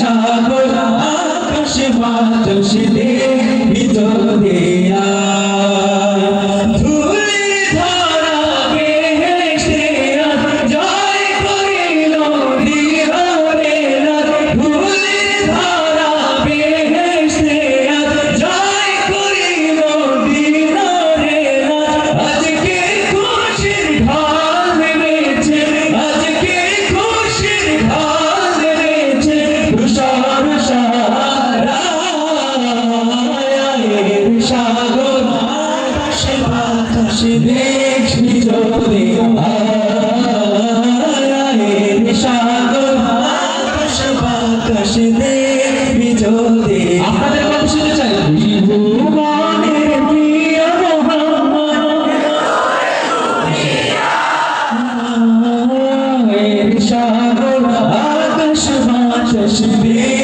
সাগরে দেখি চলে সাগর বাতাস বাতাস দেখি চলে আপনাদের কথা শুনতে চাই। সাগর বাতাস বাতাস দেখি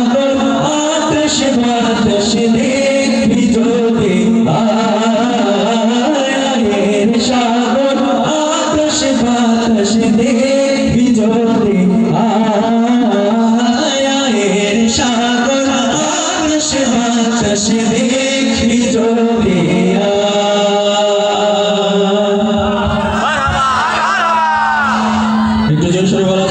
আসে দেখবি জলে আয়ের সাগর আসে বাতাসে একটু জোর সরে বলা